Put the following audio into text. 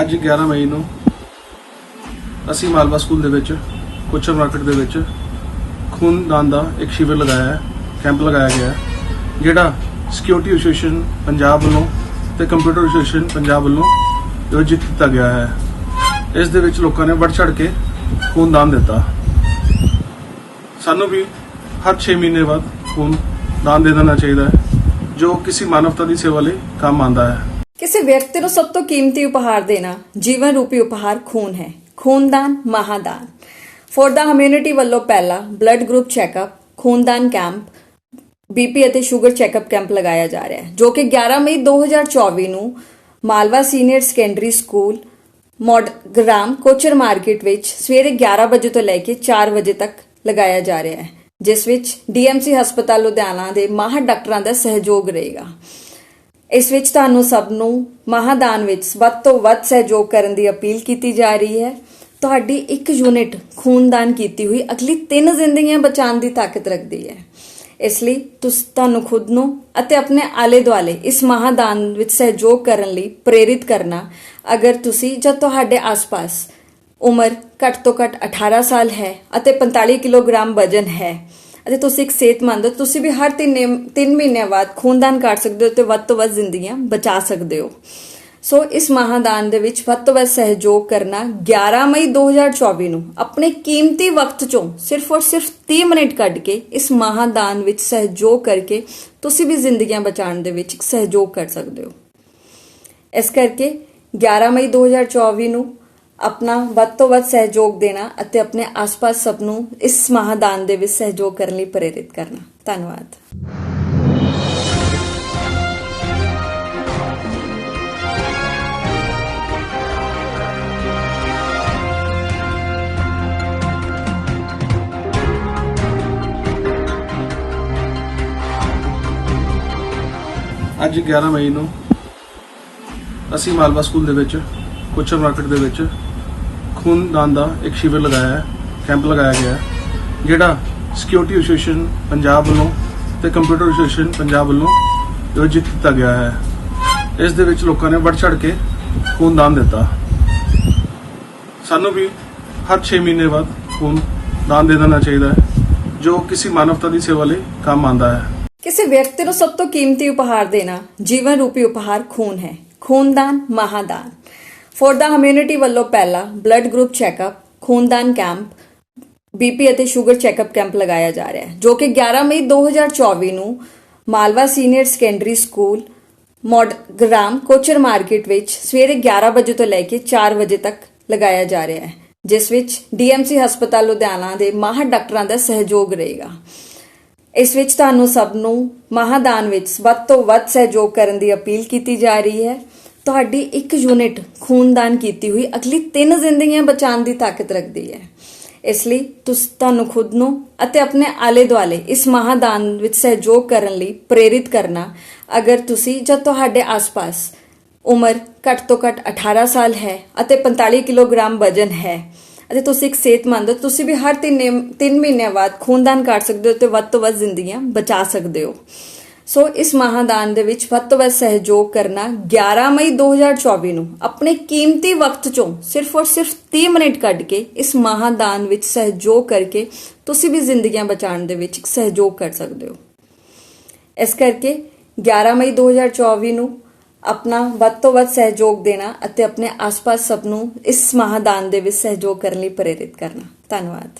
ਅੱਜ 11 ਮਈ ਨੂੰ ਅਸੀਂ ਮਾਲਵਾ ਸਕੂਲ ਦੇ ਵਿੱਚ ਕੋਚਰ ਮਾਰਕੀਟ ਦੇ ਵਿੱਚ ਖੂਨਦਾਨ ਦਾ ਇੱਕ ਸ਼ਿਵਰ ਲਗਾਇਆ ਹੈ, ਕੈਂਪ ਲਗਾਇਆ ਗਿਆ ਹੈ, ਜਿਹੜਾ ਸਿਕਿਉਰਿਟੀ ਐਸੋਸੀਏਸ਼ਨ ਪੰਜਾਬ ਵੱਲੋਂ ਤੇ ਕੰਪਿਊਟਰ ਐਸੋਸੀਏਸ਼ਨ ਪੰਜਾਬ ਵੱਲੋਂ ਆਯੋਜਿਤ ਕੀਤਾ ਗਿਆ ਹੈ। ਇਸ ਦੇ ਵਿੱਚ ਲੋਕਾਂ ਨੇ ਵੱਧ ਚੜ ਕੇ ਖੂਨਦਾਨ ਦਿੱਤਾ। ਸਾਨੂੰ ਵੀ ਹਰ 6 ਮਹੀਨੇ ਬਾਅਦ ਖੂਨ ਦਾਨ ਦੇ ਦੇਣਾ ਚਾਹੀਦਾ ਹੈ, ਜੋ ਕਿਸੇ ਮਾਨਵਤਾ ਦੀ ਸੇਵਾ ਲਈ ਕੰਮ ਆਉਂਦਾ ਹੈ। ਕਿਸੇ ਵਿਅਕਤੀ ਨੂੰ ਸਭ ਤੋਂ ਕੀਮਤੀ ਉਪਹਾਰ ਦੇਣਾ ਜੀਵਨ ਰੂਪੀ ਉਪਹਾਰ ਖੂਨ ਹੈ। ਖੂਨਦਾਨ, ਮਹਾਦਾਨ। ਫॉर ਦਾ ਹਮਿਊਨਿਟੀ ਵੱਲੋਂ ਪਹਿਲਾ ਬਲੱਡ ਗਰੁੱਪ ਚੈੱਕਅਪ ਖੂਨਦਾਨ ਕੈਂਪ ਬੀਪੀ ਅਤੇ ਸ਼ੂਗਰ ਚੈੱਕਅਪ ਕੈਂਪ ਲਗਾਇਆ ਜਾ ਰਿਹਾ ਹੈ, ਜੋ ਕਿ 11 ਮਈ 2024 ਨੂੰ ਮਾਲਵਾ ਸੀਨੀਅਰ ਸੈਕੰਡਰੀ ਸਕੂਲ ਮੋਡ, ਗ੍ਰਾਮ ਕੋਚਰ ਮਾਰਕੀਟ ਵਿੱਚ ਸਵੇਰੇ 11 ਵਜੇ ਤੋਂ ਲੈ ਕੇ 4 ਵਜੇ ਤੱਕ ਲਗਾਇਆ ਜਾ ਰਿਹਾ ਹੈ, ਜਿਸ ਵਿੱਚ ਡੀਐਮਸੀ ਹਸਪਤਾਲ ਲੁਧਿਆਣਾ ਦੇ ਮਾਹਰ ਡਾਕਟਰਾਂ ਦਾ ਸਹਿਯੋਗ ਰਹੇਗਾ। ਇਸ ਵਿੱਚ ਤੁਹਾਨੂੰ ਸਭ ਨੂੰ ਮਹਾਦਾਨ ਵਿੱਚ ਵੱਧ ਤੋਂ ਵੱਧ ਸਹਿਯੋਗ ਕਰਨ ਦੀ ਅਪੀਲ ਕੀਤੀ ਜਾ ਰਹੀ ਹੈ। ਤੁਹਾਡੀ ਇੱਕ ਯੂਨਿਟ ਖੂਨਦਾਨ ਕੀਤੀ ਹੋਈ ਅਗਲੀ ਤਿੰਨ ਜ਼ਿੰਦਗੀਆਂ ਬਚਾਉਣ ਦੀ ਤਾਕਤ ਰੱਖਦੀ ਹੈ। ਇਸ ਲਈ ਤੁਸੀਂ, ਤੁਹਾਨੂੰ ਖੁਦ ਨੂੰ ਅਤੇ ਆਪਣੇ ਆਲੇ ਦੁਆਲੇ ਇਸ ਮਹਾਦਾਨ ਵਿੱਚ ਸਹਿਯੋਗ ਕਰਨ ਲਈ ਪ੍ਰੇਰਿਤ ਕਰਨਾ। ਅਗਰ ਤੁਸੀਂ ਜਾਂ ਤੁਹਾਡੇ ਆਸ-ਪਾਸ ਉਮਰ ਘੱਟ ਤੋਂ ਘੱਟ 18 ਸਾਲ ਹੈ ਅਤੇ 45 ਕਿਲੋਗ੍ਰਾਮ ਵਜਨ ਹੈ ਅਤੇ ਤੁਸੀਂ ਇੱਕ ਸਿਹਤਮੰਦ ਹੋ, ਤੁਸੀਂ ਵੀ ਹਰ 3 3 ਮਹੀਨਿਆਂ ਬਾਅਦ ਖੂਨਦਾਨ ਕਰ ਸਕਦੇ ਹੋ ਤੇ ਵੱਧ ਤੋਂ ਵੱਧ ਜ਼ਿੰਦਗੀਆਂ ਬਚਾ ਸਕਦੇ ਹੋ। ਸੋ ਇਸ ਮਹਾਦਾਨ ਦੇ ਵਿੱਚ ਵੱਧ ਤੋਂ ਵੱਧ ਸਹਿਯੋਗ ਕਰਨਾ 11 ਮਈ 2024 ਨੂੰ ਆਪਣੇ ਕੀਮਤੀ ਵਕਤ ਚੋਂ ਸਿਰਫ ਔਰ ਸਿਰਫ 30 ਮਿੰਟ ਕੱਢ ਕੇ ਇਸ ਮਹਾਦਾਨ ਵਿੱਚ ਸਹਿਯੋਗ ਕਰਕੇ ਤੁਸੀਂ ਵੀ ਜ਼ਿੰਦਗੀਆਂ ਬਚਾਉਣ ਦੇ ਵਿੱਚ ਸਹਿਯੋਗ ਕਰ ਸਕਦੇ ਹੋ। ਇਸ ਕਰਕੇ 11 ਮਈ 2024 ਨੂੰ ਆਪਣਾ ਵੱਧ ਤੋਂ ਵੱਧ ਸਹਿਯੋਗ ਦੇਣਾ ਅਤੇ ਆਪਣੇ ਆਸ-ਪਾਸ ਸਭ ਨੂੰ ਇਸ ਮਹਾਦਾਨ ਦੇ ਵਿੱਚ ਸਹਿਯੋਗ ਕਰਨ ਲਈ ਪ੍ਰੇਰਿਤ ਕਰਨਾ। ਧੰਨਵਾਦ। ਅੱਜ 11 ਮਈ ਨੂੰ ਅਸੀਂ ਮਾਲਵਾ ਸਕੂਲ ਦੇ ਵਿੱਚ ਕੋਚਰ ਮਾਰਕੀਟ ਦੇ ਵਿੱਚ ਖੂਨਦਾਨ ਦਾ ਇੱਕ ਸ਼ਿਵਰ ਲਗਾਇਆ ਹੈ, ਕੈਂਪ ਲਗਾਇਆ ਗਿਆ ਹੈ, ਜਿਹੜਾ ਸਿਕਿਉਰਿਟੀ ਐਸੋਸੀਏਸ਼ਨ ਪੰਜਾਬ ਵੱਲੋਂ ਤੇ ਕੰਪਿਊਟਰ ਐਸੋਸੀਏਸ਼ਨ ਪੰਜਾਬ ਵੱਲੋਂ ਆਯੋਜਿਤ ਕੀਤਾ ਗਿਆ ਹੈ। ਇਸ ਦੇ ਵਿੱਚ ਲੋਕਾਂ ਨੇ ਵੱਧ ਚੜ ਕੇ ਖੂਨਦਾਨ ਦਿੱਤਾ। ਸਾਨੂੰ ਵੀ ਹਰ 6 ਮਹੀਨੇ ਬਾਅਦ ਖੂਨ ਦਾਨ ਦੇ ਦੇਣਾ ਚਾਹੀਦਾ ਹੈ, ਜੋ ਕਿਸੇ ਮਾਨਵਤਾ ਦੀ ਸੇਵਾ ਲਈ ਕੰਮ ਆਉਂਦਾ ਹੈ। ਕਿਸੇ ਵਿਅਕਤੀ ਨੂੰ ਸਭ ਤੋਂ ਕੀਮਤੀ ਉਪਹਾਰ ਦੇਣਾ ਜੀਵਨ ਰੂਪੀ ਉਪਹਾਰ ਖੂਨ ਹੈ। ਖੂਨਦਾਨ ਮਹਾਦਾਨ। ਫॉर ਦਾ ਹਮਿਊਨਿਟੀ ਵੱਲੋਂ ਪਹਿਲਾ ਬਲੱਡ ਗਰੁੱਪ ਚੈੱਕਅਪ ਖੂਨਦਾਨ ਕੈਂਪ ਬੀਪੀ ਅਤੇ ਸ਼ੂਗਰ ਚੈੱਕਅਪ ਕੈਂਪ ਲਗਾਇਆ ਜਾ ਰਿਹਾ ਹੈ ਜੋ ਕਿ 11 ਮਈ 2024 ਨੂੰ ਮਾਲਵਾ ਸੀਨੀਅਰ ਸੈਕੰਡਰੀ ਸਕੂਲ ਮੋਡਗ੍ਰਾਮ ਕੋਚਰ ਮਾਰਕੀਟ ਵਿੱਚ ਸਵੇਰੇ 11 ਵਜੇ ਤੋਂ ਲੈ ਕੇ 4 ਵਜੇ ਤੱਕ ਲਗਾਇਆ ਜਾ ਰਿਹਾ ਹੈ ਜਿਸ ਵਿੱਚ ਡੀਐਮਸੀ ਹਸਪਤਾਲ ਲੁਧਿਆਣਾ ਦੇ ਮਾਹਰ ਡਾਕਟਰਾਂ ਦਾ ਸਹਿਯੋਗ ਰਹੇਗਾ ਇਸ ਵਿੱਚ ਤੁਹਾਨੂੰ ਸਭ ਨੂੰ ਮਹਾਦਾਨ ਵਿੱਚ ਵੱਧ ਤੋਂ ਵੱਧ ਸਹਿਯੋਗ ਕਰਨ ਦੀ ਅਪੀਲ ਕੀਤੀ ਜਾ ਰਹੀ ਹੈ ਤੁਹਾਡੀ ਇੱਕ ਯੂਨਿਟ ਖੂਨਦਾਨ ਕੀਤੀ ਹੋਈ ਅਗਲੀ ਤਿੰਨ ਜ਼ਿੰਦਗੀਆਂ ਬਚਾਉਣ ਦੀ ਤਾਕਤ ਰੱਖਦੀ ਹੈ। ਇਸ ਲਈ ਤੁਸੀਂ, ਤੁਹਾਨੂੰ ਖੁਦ ਨੂੰ ਅਤੇ ਆਪਣੇ ਆਲੇ ਦੁਆਲੇ ਇਸ ਮਹਾਦਾਨ ਵਿੱਚ ਸਹਿਯੋਗ ਕਰਨ ਲਈ ਪ੍ਰੇਰਿਤ ਕਰਨਾ। ਅਗਰ ਤੁਸੀਂ ਜਾਂ ਤੁਹਾਡੇ ਆਸ-ਪਾਸ ਉਮਰ ਘੱਟ ਤੋਂ ਘੱਟ 18 ਸਾਲ ਹੈ ਅਤੇ 45 ਕਿਲੋਗ੍ਰਾਮ ਵਜਨ ਹੈ ਅਤੇ ਤੁਸੀਂ ਇੱਕ ਸਿਹਤਮੰਦ ਹੋ, ਤੁਸੀਂ ਵੀ ਹਰ 3 3 ਮਹੀਨਿਆਂ ਬਾਅਦ ਖੂਨਦਾਨ ਕਰ ਸਕਦੇ ਹੋ ਤੇ ਵੱਧ ਤੋਂ ਵੱਧ ਜ਼ਿੰਦਗੀਆਂ ਬਚਾ ਸਕਦੇ ਹੋ। ਸੋ ਇਸ ਮਹਾਦਾਨ ਦੇ ਵਿੱਚ ਵੱਧ ਤੋਂ ਵੱਧ ਸਹਿਯੋਗ ਕਰਨਾ 11 ਮਈ 2024 ਨੂੰ ਆਪਣੇ ਕੀਮਤੀ ਵਕਤ ਚੋਂ ਸਿਰਫ ਔਰ ਸਿਰਫ 30 ਮਿੰਟ ਕੱਢ ਕੇ ਇਸ ਮਹਾਦਾਨ ਵਿੱਚ ਸਹਿਯੋਗ ਕਰਕੇ ਤੁਸੀਂ ਵੀ ਜ਼ਿੰਦਗੀਆਂ ਬਚਾਉਣ ਦੇ ਵਿੱਚ ਇੱਕ ਸਹਿਯੋਗ ਕਰ ਸਕਦੇ ਹੋ। ਇਸ ਕਰਕੇ 11 ਮਈ 2024 ਨੂੰ ਆਪਣਾ ਵੱਧ ਤੋਂ ਵੱਧ ਸਹਿਯੋਗ ਦੇਣਾ ਅਤੇ ਆਪਣੇ ਆਸ-ਪਾਸ ਸਭ ਨੂੰ ਇਸ ਮਹਾਦਾਨ ਦੇ ਵਿੱਚ ਸਹਿਯੋਗ ਕਰਨ ਲਈ ਪ੍ਰੇਰਿਤ ਕਰਨਾ। ਧੰਨਵਾਦ।